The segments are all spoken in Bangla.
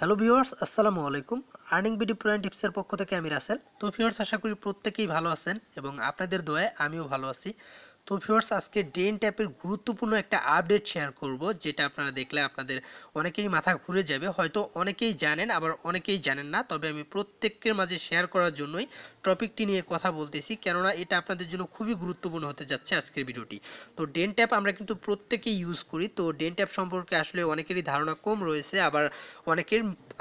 হ্যালো ভিউয়ার্স আসসালামু আলাইকুম। আর্নিং বিডি পয়েন্ট টিপসের পক্ষ থেকে আমি রাসেল। তো ভিউয়ার্স আশা করি প্রত্যেকেই ভালো আছেন এবং আপনাদের দোয়ায় আমিও ভালো আছি। তো ভিউয়ার্স আজকে ডেন ট্যাপের গুরুত্বপূর্ণ একটা আপডেট শেয়ার করব, যেটা আপনারা দেখলে আপনাদের অনেকেরই মাথা ঘুরে যাবে। হয়তো অনেকেই জানেন, আবার অনেকেই জানেন না, তবে আমি প্রত্যেকের মাঝে শেয়ার করার জন্যই টপিকটি নিয়ে কথা বলতেছি, কেননা এটা আপনাদের জন্য খুবই গুরুত্বপূর্ণ হতে যাচ্ছে আজকের ভিডিওটি। তো ডেন ট্যাপ আমরা কিন্তু প্রত্যেকেই ইউজ করি, তো ডেন ট্যাপ সম্পর্কে আসলে অনেকেরই ধারণা কম রয়েছে, আবার অনেকের,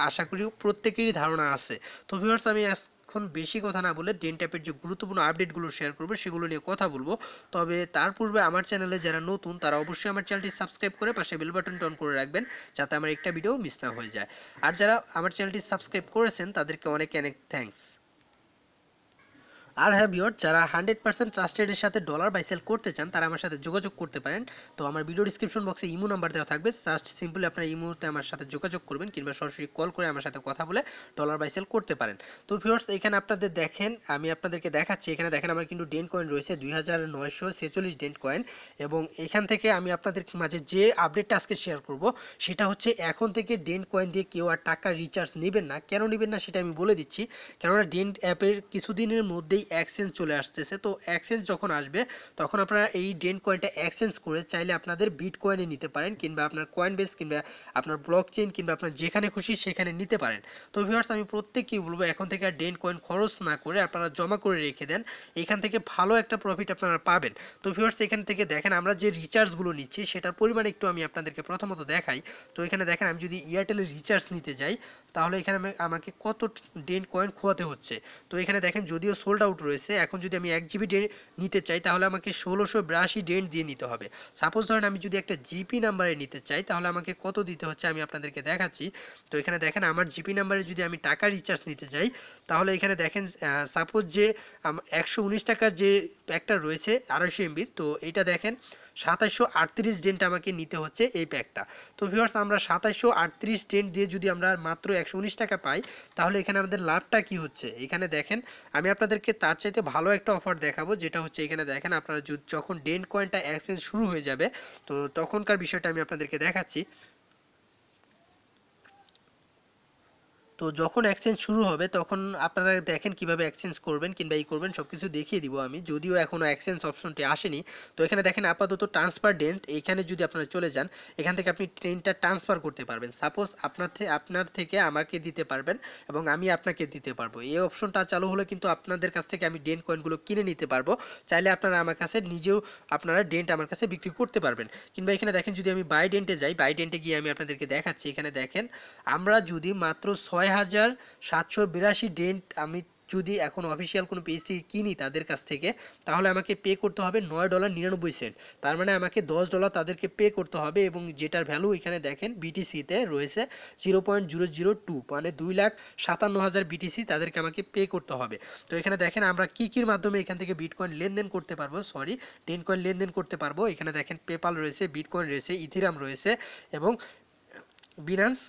আশা করি প্রত্যেকেরই ধারণা আছে। তো ভিউয়ার্স আমি এখন বেশি কথা না বলে ডেন ট্যাপের যে গুরুত্বপূর্ণ আপডেটগুলো শেয়ার করব, সেগুলো নিয়ে কথা বলব। তবে তার পূর্বে আমার চ্যানেলে যারা নতুন, তারা অবশ্যই আমার চ্যানেলটি সাবস্ক্রাইব করে পাশে বেল বাটনটি অন করে রাখবেন, যাতে আমার একটা ভিডিও মিস না হয়ে যায়। আর যারা আমার চ্যানেলটি সাবস্ক্রাইব করেছেন, তাদেরকে অনেক অনেক থ্যাঙ্কস আর হ্যাঁ বিয়র যারা হান্ড্রেড পার্সেন্ট ট্রাস্টেডের সাথে ডলার বাই সেল করতে চান, তারা আমার সাথে যোগাযোগ করতে পারেন। তো আমার ভিডিও ডিসক্রিপশন বক্সে ইমো নাম্বার দেওয়া থাকবে। জাস্ট সিম্পলি আপনার এই মুহূর্তে আমার সাথে যোগাযোগ করবেন কিংবা সরাসরি কল করে আমার সাথে কথা বলে ডলার বাই সেল করতে পারেন। তো ভিউয়ার্স, এখানে আপনাদের দেখেন, আমি আপনাদেরকে দেখাচ্ছি। এখানে দেখেন, আমার কিন্তু ডেন কয়েন রয়েছে, দুই হাজার নয়শো ছেচল্লিশ ডেন কয়েন এবং এখান থেকে আমি আপনাদের মাঝে যে আপডেটটা আজকে শেয়ার করব, সেটা হচ্ছে এখন থেকে ডেন কয়েন দিয়ে কেউ আর টাকা রিচার্জ নেবেন না। কেন নেবেন না, সেটা আমি বলে দিচ্ছি। কেননা ডেন অ্যাপের কিছুদিনের মধ্যেই এক্সচেঞ্জ চলে আসতেছে। তো এক্সচেঞ্জ যখন আসবে, তখন আপনারা এই ডেন কয়েনটা এক্সচেঞ্জ করে চাইলে আপনাদের বিট কয়েনে নিতে পারেন কিংবা আপনার কয়েন বেস কিংবা আপনার ব্লক চেইন কিংবা আপনার যেখানে খুশি সেখানে নিতে পারেন। তো ভিউয়ার্স আমি প্রত্যেককেই বলব, এখন থেকে আর ডেন কয়েন খরচ না করে আপনারা জমা করে রেখে দেন। এখান থেকে ভালো একটা প্রফিট আপনারা পাবেন। তো ভিউয়ার্স এখান থেকে দেখেন, আমরা যে রিচার্জগুলো নিচ্ছি, সেটার পরিমাণ একটু আমি আপনাদেরকে প্রথমত দেখাই। তো এখানে দেখেন, আমি যদি এয়ারটেলের রিচার্জ নিতে যাই, তাহলে এখানে আমাকে কত ডেন কয়েন খোয়াতে হচ্ছে? তো এখানে দেখেন, যদিও সোল্ড আউট রয়েছে। এখন যদি আমি এক জিবি নিতে চাই, তাহলে আমাকে ষোলোশো বিরাশি ডেন্ট দিয়ে নিতে হবে। সাপোজ ধরেন আমি যদি একটা জিপি নাম্বারে নিতে চাই, তাহলে আমাকে কত দিতে হচ্ছে আমি আপনাদেরকে দেখাচ্ছি। তো এখানে দেখেন, আমার জিপি নাম্বারে যদি আমি টাকা রিচার্জ নিতে চাই, তাহলে এখানে দেখেন সাপোজ যে একশো উনিশ টাকার যে প্যাকটা রয়েছে, আড়াইশো এমবির তো এইটা দেখেন সাতাশশো আটত্রিশ ডেন্ট আমাকে নিতে হচ্ছে এই প্যাকটা তো ভিউয়ার্স আমরা সাতাশশো আটত্রিশ ডেন্ট দিয়ে যদি আমরা মাত্র একশো উনিশ টাকা পাই, তাহলে এখানে আমাদের লাভটা কি হচ্ছে? এখানে দেখেন, আমি আপনাদেরকে তার চাইতে ভালো একটা অফার দেখাবো, যেটা হচ্ছে এখানে দেখেন, আপনারা যখন ডেন্ট কয়েনটা এক্সচেঞ্জ শুরু হয়ে যাবে, তো তখনকার বিষয়টা আমি আপনাদেরকে দেখাচ্ছি। তো যখন এক্সচেঞ্জ শুরু হবে, তখন আপনারা দেখেন কীভাবে এক্সচেঞ্জ করবেন কিংবা ই করবেন সব কিছু দেখিয়ে দিব আমি। যদিও এখনও এক্সচেঞ্জ অপশনটি আসেনি, তো এখানে দেখেন আপাতত ট্রান্সফার ডেন্ট এখানে যদি আপনারা চলে যান, এখান থেকে আপনি ট্রেনটা ট্রান্সফার করতে পারবেন। সাপোজ আপনার থেকে আপনার থেকে আমাকে দিতে পারবেন এবং আমি আপনাকে দিতে পারব। এই অপশনটা চালু হলে কিন্তু আপনাদের কাছ থেকে আমি ডেন্ট কয়েনগুলো কিনে নিতে পারব। চাইলে আপনারা আমার কাছে নিজেও আপনারা ডেন্ট আমার কাছে বিক্রি করতে পারবেন। কিংবা এখানে দেখেন যদি আমি বাই ডেন্টে যাই বাই ডেন্টে গিয়ে আমি আপনাদেরকে দেখাচ্ছি। এখানে দেখেন, আমরা যদি মাত্র ছয় ছয় হাজার সাতশো বিরাশি ডেন্ট আমি যদি এখন অফিসিয়াল কোনো পেজ থেকে কিনি তাদের কাছ থেকে, তাহলে আমাকে পে করতে হবে নয় ডলার নিরানব্বই সেন্ট তার মানে আমাকে দশ ডলার তাদেরকে পে করতে হবে এবং যেটার ভ্যালু এখানে দেখেন বিটিসিতে রয়েছে zero point zero zero two মানে দুই লাখ সাতান্ন হাজার বিটিসি তাদেরকে আমাকে পে করতে হবে। তো এখানে দেখেন আমরা কী কীর মাধ্যমে এখান থেকে বিটকয়েন লেনদেন করতে পারব? সরি টেন কয়েন লেনদেন করতে পারব। এখানে দেখেন পেপাল রয়েছে বিটকয়েন রয়েছে ইথিরাম রয়েছে এবং বিনান্স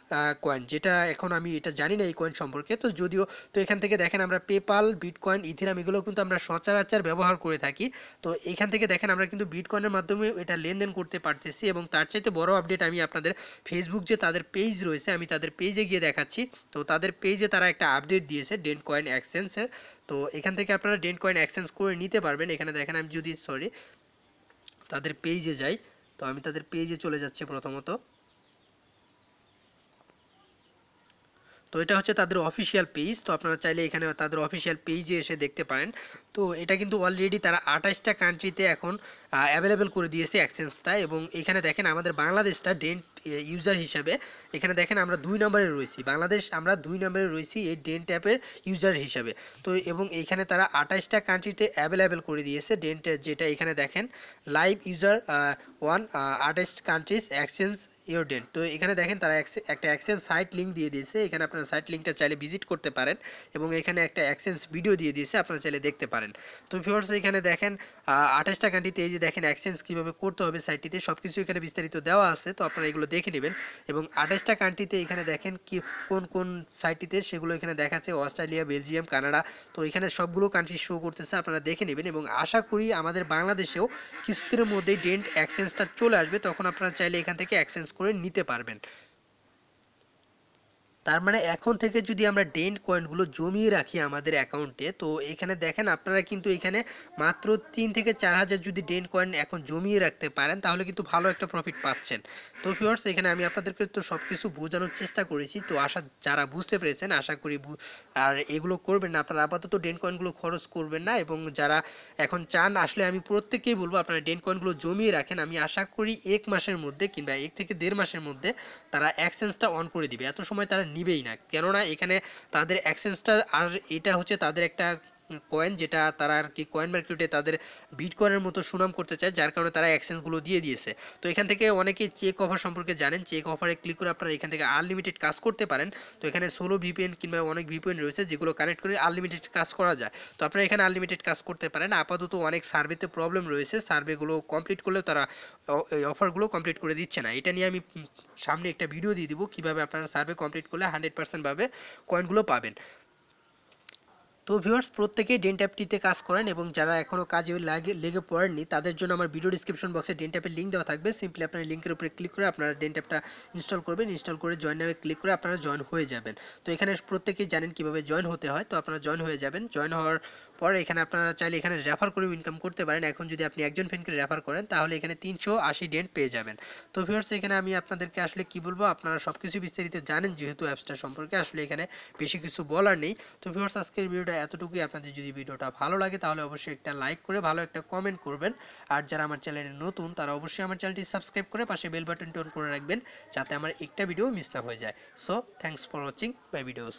কয়েন যেটা এখন আমি এটা জানি না এই কয়েন সম্পর্কে। তো যদিও, তো এখান থেকে দেখেন আমরা পেপাল বিটকয়েন ইথিরাম এগুলো কিন্তু আমরা সচরাচর ব্যবহার করে থাকি। তো এখান থেকে দেখেন আমরা কিন্তু বিটকয়েনের মাধ্যমে এটা লেনদেন করতে পারতেছি এবং তার চাইতে বড় আপডেট আমি আপনাদের ফেসবুক যে তাদের পেজ রয়েছে, আমি তাদের পেজে গিয়ে দেখাচ্ছি। তো তাদের পেজে তারা একটা আপডেট দিয়েছে ডেন্ট কয়েন এক্সচেঞ্জের তো এখান থেকে আপনারা ডেন্ট কয়েন এক্সচেঞ্জ করে নিতে পারবেন। এখানে দেখেন আমি যদি সরি তাদের পেজে যাই, তো আমি তাদের পেজে চলে যাচ্ছি প্রথমত। তো এটা হচ্ছে তাদের অফিসিয়াল পেজ তো আপনারা চাইলে এখানে তাদের অফিসিয়াল পেজে এসে দেখতে পারেন। তো এটা কিন্তু অলরেডি তারা আঠাশটা কান্ট্রিতে এখন অ্যাভেলেবেল করে দিয়েছে এক্সচেঞ্জটা এবং এখানে দেখেন আমাদের বাংলাদেশটা ডেন্ট ইউজার হিসাবে, এখানে দেখেন আমরা দুই নম্বরে রয়েছি। বাংলাদেশ আমরা দুই নম্বরে রয়েছি এই ডেন্ট অ্যাপের ইউজার হিসাবে। তো এবং এখানে তারা আঠাশটা কান্ট্রিতে অ্যাভেলেবেল করে দিয়েছে ডেন্ট যেটা এখানে দেখেন লাইভ ইউজার ওয়ান আঠাশ কান্ট্রিজ এক্সচেঞ্জ ইউরডেন তো এখানে দেখেন তারা একটা এক্সচেঞ্জ সাইট লিঙ্ক দিয়ে দিয়েছে। এখানে আপনারা সাইট লিঙ্কটা চাইলে ভিজিট করতে পারেন এবং এখানে একটা এক্সচেঞ্জ ভিডিও দিয়ে দিয়েছে, আপনারা চাইলে দেখতে পারেন। তো ভিউয়ার্স এখানে দেখেন আঠাশটা কান্ট্রিতে এই যে দেখেন এক্সচেঞ্জ কীভাবে করতে হবে সাইটটিতে সব কিছু এখানে বিস্তারিত দেওয়া আছে, তো আপনারা এগুলো দেখে নেবেন। এবং আঠাশটা কান্ট্রিতে এখানে দেখেন কি, কোন কোন সাইটটিতে সেগুলো এখানে দেখাচ্ছে, অস্ট্রেলিয়া, বেলজিয়াম, কানাডা। তো এখানে সবগুলো কান্ট্রি শো করতেছে, আপনারা দেখে নেবেন। এবং আশা করি আমাদের বাংলাদেশেও কিছুদিনের মধ্যেই ডেন্ট এক্সচেঞ্জটা চলে আসবে। তখন আপনারা চাইলে এখান থেকে এক্সচেঞ্জ করে নিতে পারবেন। তার মানে এখন থেকে যদি আমরা ডেন্ট কয়েনগুলো জমিয়ে রাখি আমাদের অ্যাকাউন্টে তো এখানে দেখেন আপনারা কিন্তু এখানে মাত্র তিন থেকে চার হাজার যদি ডেন্ট কয়েন এখন জমিয়ে রাখতে পারেন, তাহলে কিন্তু ভালো একটা প্রফিট পাচ্ছেন। তো ভিউয়ার্স এখানে আমি আপনাদেরকে তো সব কিছু বোঝানোর চেষ্টা করেছি, তো আশা, যারা বুঝতে পেরেছেন, আশা করি আর এগুলো করবেন না। আপনারা আপাতত ডেন্ট কয়েনগুলো খরচ করবেন না, এবং যারা এখন চান, আসলে আমি প্রত্যেককেই বলব, আপনারা ডেন্ট কয়েনগুলো জমিয়ে রাখেন। আমি আশা করি এক মাসের মধ্যে কিংবা এক থেকে দেড় মাসের মধ্যে তারা এক্সচেঞ্জটা অন করে দিবে। এত সময় তারা নিবেই না। কেননা এখানে তাদের এক্সচেঞ্জটা আর এটা হচ্ছে তাদের একটা কয়েন যেটা তারা আর কি কয়েন মার্কেটে তাদের বিটকয়েনের মতো সুনাম করতে চায়, যার কারণে তারা এক্সচেঞ্জগুলো দিয়ে দিয়েছে। তো এখান থেকে অনেকেই চেক অফার সম্পর্কে জানেন চেক অফারে ক্লিক করে আপনারা এখান থেকে আনলিমিটেড কাজ করতে পারেন। তো এখানে ষোলো ভিপিএন কিংবা অনেক ভিপিএন রয়েছে, যেগুলো কানেক্ট করে আনলিমিটেড কাজ করা যায়। তো আপনারা এখানে আনলিমিটেড কাজ করতে পারেন। আপাতত অনেক সার্ভেতে প্রবলেম রয়েছে। সার্ভেগুলো কমপ্লিট করলেও তারা এই অফারগুলো কমপ্লিট করে দিচ্ছে না। এটা নিয়ে আমি সামনে একটা ভিডিও দিয়ে দিব, কীভাবে আপনারা সার্ভে কমপ্লিট করলে হান্ড্রেড পার্সেন্টভাবে কয়েনগুলো পাবেন। তো ভিউয়ার্স প্রত্যেকেই ডেন্ট অ্যাপটিতে কাজ করেন এবং যারা এখনও কাজে লাগে, লেগে পড়েননি, তাদের জন্য আমার ভিডিও ডিসক্রিপশন বক্সে ডেন্ট অ্যাপের লিঙ্ক দেওয়া থাকবে। সিম্পলি আপনার লিঙ্কের উপরে ক্লিক করে আপনারা ডেন্ট অ্যাপটা ইনস্টল করবেন। ইনস্টল করে জয়েন নামে ক্লিক করে আপনারা জয়েন হয়ে যাবেন। তো এখানে প্রত্যেকেই জানেন কীভাবে জয়েন হতে হয়। তো আপনারা জয়েন হয়ে যাবেন। জয়েন হওয়ার পরে এখানে আপনারা চাইলে এখানে রেফার করে ইনকাম করতে পারেন। এখন যদি আপনি একজন ফ্রেন্ডকে রেফার করেন, তাহলে এখানে তিনশো আশি ডেন্ট পেয়ে যাবেন। তো ভিউয়ার্স এখানে আমি আপনাদেরকে আসলে কি বলব? আপনারা সব কিছু বিস্তারিত জানেন, যেহেতু অ্যাপসটা সম্পর্কে আসলে এখানে বেশি কিছু বলার নেই। তো ভিউয়ার্স আজকের ভিডিওটা এতটুকুই। আপনাদের যদি ভিডিওটা ভালো লাগে, তাহলে অবশ্যই একটা লাইক করে ভালো একটা কমেন্ট করবেন। আর যারা আমার চ্যানেলে নতুন, তারা অবশ্যই আমার চ্যানেলটি সাবস্ক্রাইব করে পাশে বেল বাটনটি অন করে রাখবেন, যাতে আমার একটা ভিডিও মিস না হয়ে যায়। So thanks for watching my videos